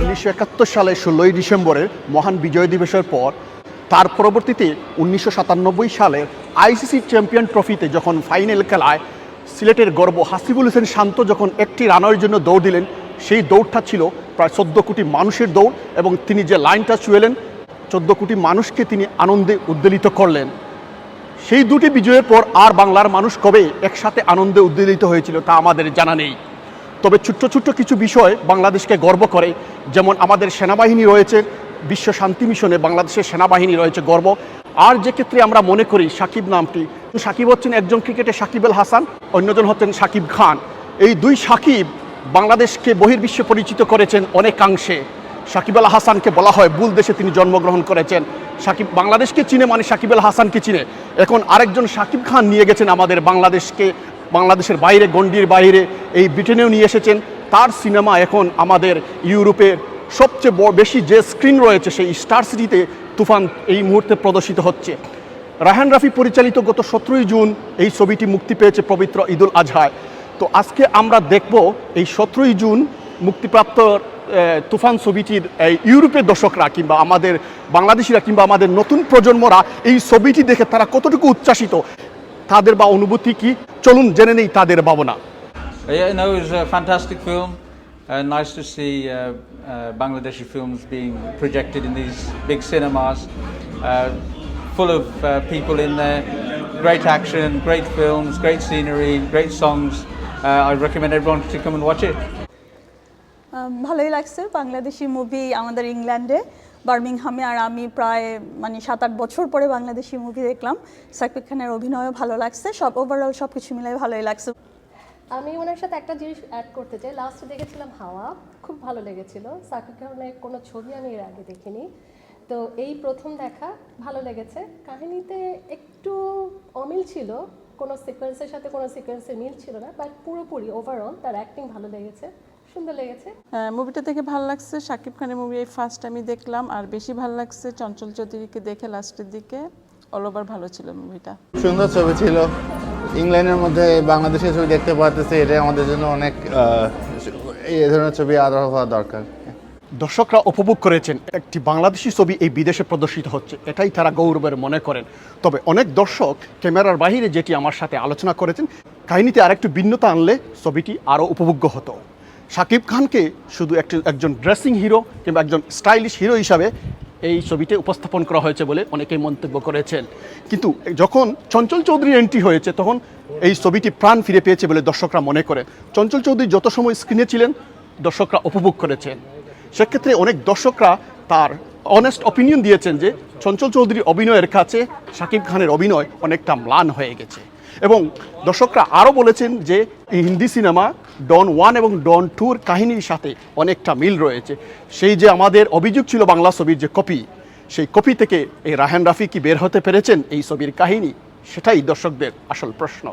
উনিশশো একাত্তর সালে ষোলোই ডিসেম্বরের মহান বিজয় দিবসের পর, তার পরবর্তীতে উনিশশো সাতানব্বই সালের আইসিসি চ্যাম্পিয়ন ট্রফিতে যখন ফাইনাল খেলায় সিলেটের গর্ব হাসিবুল হোসেন শান্ত যখন একটি রানের জন্য দৌড় দিলেন, সেই দৌড়টা ছিল প্রায় চোদ্দ কোটি মানুষের দৌড় এবং তিনি যে লাইনটা ছুঁয়েলেন, চোদ্দ কোটি মানুষকে তিনি আনন্দে উদ্বেলিত করলেন। সেই দুটি বিজয়ের পর আর বাংলার মানুষ কবে একসাথে আনন্দে উদ্বেলিত হয়েছিল তা আমাদের জানা নেই। তবে ছোট্ট ছোট্ট কিছু বিষয় বাংলাদেশকে গর্ব করে। যেমন আমাদের সেনাবাহিনী রয়েছে, বিশ্ব শান্তি মিশনে বাংলাদেশের সেনাবাহিনী রয়েছে গর্ব। আর যে ক্ষেত্রে আমরা মনে করি সাকিব নামটি সাকিব হচ্ছেন একজন ক্রিকেটে সাকিব আল হাসান, অন্যজন হচ্ছেন সাকিব খান। এই দুই সাকিব বাংলাদেশকে বহির্বিশ্বে পরিচিত করেছেন অনেকাংশে। সাকিব আল হাসানকে বলা হয় বুল দেশে তিনি জন্মগ্রহণ করেছেন। সাকিব বাংলাদেশকে চিনে মানে সাকিব আল হাসানকে চিনে। এখন আরেকজন সাকিব খান নিয়ে গেছেন আমাদের বাংলাদেশকে। বাংলাদেশের বাইরে, গণ্ডির বাইরে এই ব্রিটেনেও নিয়ে এসেছেন। তার সিনেমা এখন আমাদের ইউরোপের সবচেয়ে বেশি যে স্ক্রিন রয়েছে, সেই স্টার সিটিতে তুফান এই মুহূর্তে প্রদর্শিত হচ্ছে। রাহান রাফি পরিচালিত গত সতেরোই জুন এই ছবিটি মুক্তি পেয়েছে পবিত্র ঈদুল আজহায় তো আজকে আমরা দেখব এই সতেরোই জুন মুক্তিপ্রাপ্ত তুফান ছবিটির এই ইউরোপের দর্শকরা কিংবা আমাদের বাংলাদেশিরা কিংবা আমাদের নতুন প্রজন্মরা এই ছবিটি দেখে তারা কতটুকু উচ্ছ্বাসিত তাদের বা অনুভূতি কি চলুন জেনে নেই তাদের ভাবনা Yeah, no, it was a fantastic film. Uh, nice to see uh, uh, Bangladeshi films being projected in these big cinemas, uh, full of uh, people in there. Great action, great films, great scenery, great songs. Uh, I recommend everyone to come and watch it. ভালোই লাগছে Bangladeshi movie আমাদের ইংল্যান্ডে বার্মিংহামে আর আমি প্রায় মানে সাত আট বছর পরে বাংলাদেশি মুভি দেখলাম। সাকিব খানের অভিনয়ও ভালো লাগছে। সব ওভারঅল সব কিছু মিলাই ভালোই লাগছে। আমি ওনার সাথে একটা জিনিস অ্যাড করতে চাই। লাস্টে দেখেছিলাম হাওয়া। খুব ভালো লেগেছিল। সাকিব খানের কোনো ছবি আমি এর আগে দেখিনি। তো এই প্রথম দেখা ভালো লেগেছে। কাহিনীতে একটু অমিল ছিল। কোনো সিকোয়েন্সের সাথে কোনো সিকোয়েন্সের মিল ছিল না। বাট পুরোপুরি ওভারঅল তার অ্যাক্টিং ভালো লেগেছে। সুন্দর লেগেছে। মুভিটা দেখে ভালো লাগছে। শাকিব খানের মুভি এই ফার্স্ট আমি দেখলাম। আর বেশি ভালো লাগছে চঞ্চল চৌধুরীকে দেখে লাস্টের দিকে। অল ওভার ভালো ছিল মুভিটা সুন্দর ছবি ছিল। ইংল্যান্ডের মধ্যে বাংলাদেশের ছবি দেখতে পারতেছে। এটা আমাদের জন্য অনেক আহ, এই ধরনের ছবি আরও হওয়া দরকার। দর্শকরা উপভোগ করেছেন। একটি বাংলাদেশি ছবি এই বিদেশে প্রদর্শিত হচ্ছে। এটাই তারা গৌরবের মনে করেন। তবে অনেক দর্শক ক্যামেরার বাইরে যেটি আমার সাথে আলোচনা করেছেন কাহিনীতে আরেকটু ভিন্নতা আনলে ছবিটি আরও উপভোগ্য হতো। শাকিব খানকে শুধু একটি একজন ড্রেসিং হিরো কিংবা একজন স্টাইলিশ হিরো হিসাবে এই ছবিতে উপস্থাপন করা হয়েছে বলে অনেকেই মন্তব্য করেছেন। কিন্তু যখন চঞ্চল চৌধুরী এন্ট্রি হয়েছে, তখন এই ছবিটি প্রাণ ফিরে পেয়েছে বলে দর্শকরা মনে করে চঞ্চল চৌধুরী যত সময় স্ক্রিনে ছিলেন, দর্শকরা উপভোগ করেছেন। সেক্ষেত্রে অনেক দর্শকরা তার অনেস্ট অপিনিয়ন দিয়েছেন যে, চঞ্চল চৌধুরী অভিনয়ের কাছে শাকিব খানের অভিনয় অনেকটা ম্লান হয়ে গেছে। এবং দর্শকরা আরও বলেছেন যে হিন্দি সিনেমা ডন ওয়ান এবং ডন টুর কাহিনীর সাথে অনেকটা মিল রয়েছে। সেই যে আমাদের অভিযোগ ছিল বাংলা ছবির যে কপি, সেই কপি থেকে এই রাহেন রাফি কি বের হতে পেরেছেন এই ছবির কাহিনী? সেটাই দর্শকদের আসল প্রশ্ন।